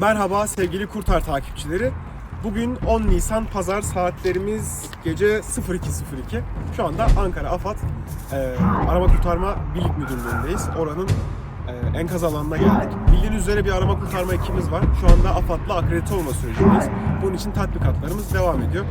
Merhaba sevgili Kurtar takipçileri. Bugün 10 Nisan Pazar saatlerimiz gece 02.02. Şu anda Ankara AFAD e, Arama Kurtarma Birlik Müdürlüğü'ndeyiz. Oranın e, enkaz alanına geldik. Bildiğiniz üzere bir arama kurtarma ekibimiz var. Şu anda AFAD'la akredite olma sürecindeyiz. Bunun için tatbikatlarımız devam ediyor.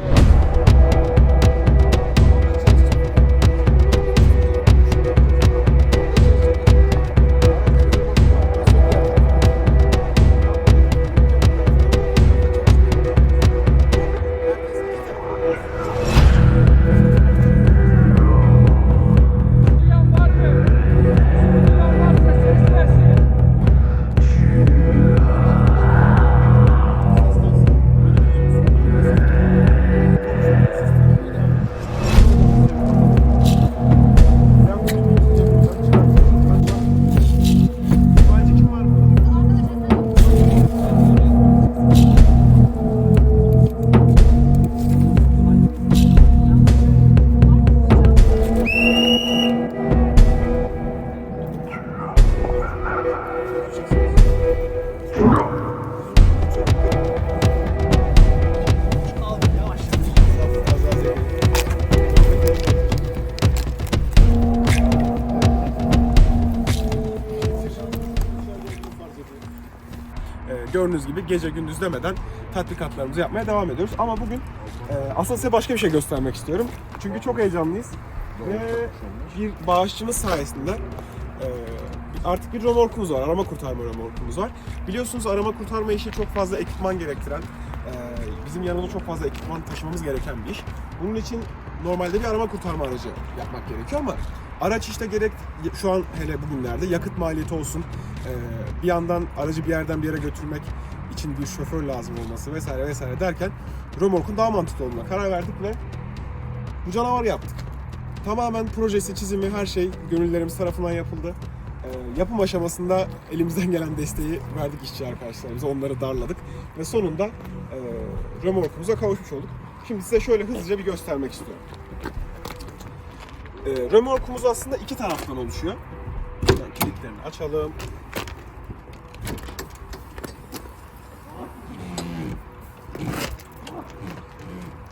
Gördüğünüz gibi gece gündüz demeden tatbikatlarımızı yapmaya devam ediyoruz. Ama bugün e, asıl size başka bir şey göstermek istiyorum. Çünkü çok heyecanlıyız. Ve bir bağışçımız sayesinde e, artık bir römorkumuz var. Arama kurtarma römorkumuz var. Biliyorsunuz arama kurtarma işi çok fazla ekipman gerektiren, e, bizim yanımızda çok fazla ekipman taşımamız gereken bir iş. Bunun için normalde bir arama kurtarma aracı yapmak gerekiyor ama araç işte gerek şu an hele bugünlerde yakıt maliyeti olsun, bir yandan aracı bir yerden bir yere götürmek için bir şoför lazım olması vesaire vesaire derken römorkun daha mantıklı olduğuna karar verdik ve bu canavarı yaptık. Tamamen projesi, çizimi, her şey gönüllerimiz tarafından yapıldı. Yapım aşamasında elimizden gelen desteği verdik işçi arkadaşlarımıza, onları darladık ve sonunda e, römorkumuza kavuşmuş olduk. Şimdi size şöyle hızlıca bir göstermek istiyorum. E, römorkumuz aslında iki taraftan oluşuyor. Buradan kilitlerini açalım.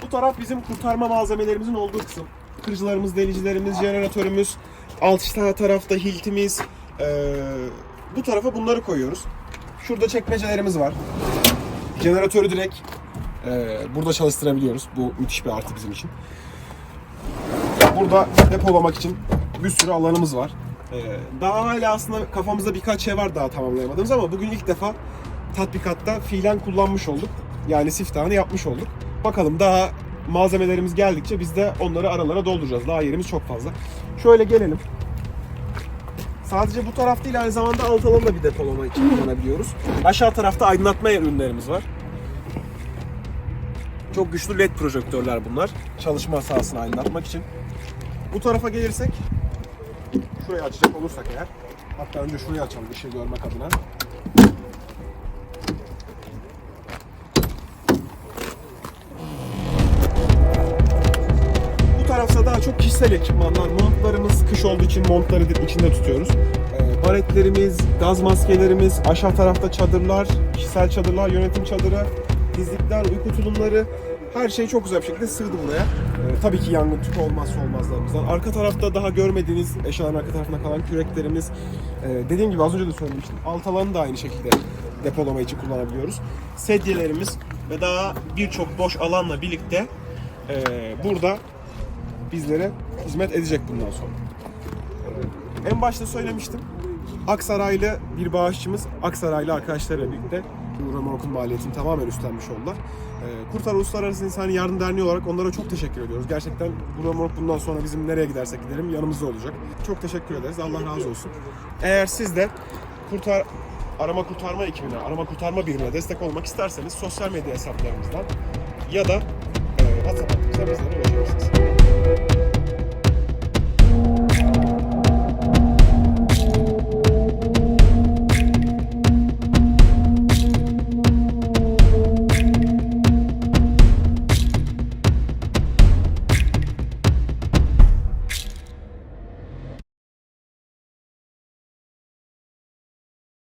Bu taraf bizim kurtarma malzemelerimizin olduğu kısım. Kırıcılarımız, delicilerimiz, jeneratörümüz, alt tarafta hiltimiz. Ee, bu tarafa bunları koyuyoruz. Şurada çekmecelerimiz var. Jeneratörü direkt e, burada çalıştırabiliyoruz. Bu müthiş bir artı bizim için. Burada depolamak için bir sürü alanımız var. Ee, daha hala aslında kafamızda birkaç şey var daha tamamlayamadığımız ama bugün ilk defa tatbikatta fiilen kullanmış olduk. Yani siftahını yapmış olduk. Bakalım daha malzemelerimiz geldikçe biz de onları aralara dolduracağız. Daha yerimiz çok fazla. Şöyle gelelim. Sadece bu taraf değil aynı zamanda alt alanı da bir depolama için kullanabiliyoruz. Aşağı tarafta aydınlatma ürünlerimiz var. Çok güçlü led projektörler bunlar. Çalışma sahasını aydınlatmak için. Bu tarafa gelirsek şurayı açacak olursak eğer hatta önce şurayı açalım ışığı görmek adına. Bu tarafta daha çok kişisel ekipmanlar. Montlarımız kış olduğu için montları içinde tutuyoruz. Ee, baretlerimiz, gaz maskelerimiz, aşağı tarafta çadırlar, kişisel çadırlar, yönetim çadırı, dizlikler, uyku tulumları her şey çok güzel bir şekilde sığdı buraya. Ee, tabii ki yangın tüpü olmazsa olmazlarımızdan. Arka tarafta daha görmediğiniz eşyaların arka tarafına kalan küreklerimiz. Ee, dediğim gibi az önce de söylemiştim. Alt alanı da aynı şekilde depolama için kullanabiliyoruz. Sedyelerimiz ve daha birçok boş alanla birlikte e, burada bizlere hizmet edecek bundan sonra. En başta söylemiştim. Aksaraylı bir bağışçımız Aksaraylı arkadaşlarıyla birlikte bu römorkun maliyetini tamamen üstlenmiş oldular. Ee, Kurtar Uluslararası İnsani Yardım Derneği olarak onlara çok teşekkür ediyoruz. Gerçekten bu römork bundan sonra bizim nereye gidersek gidelim yanımızda olacak. Çok teşekkür ederiz. Allah razı olsun. Eğer siz de kurtar arama kurtarma ekibine, arama kurtarma birimine destek olmak isterseniz sosyal medya hesaplarımızdan ya da e, WhatsApp hattımızdan bizlere ulaşabilirsiniz.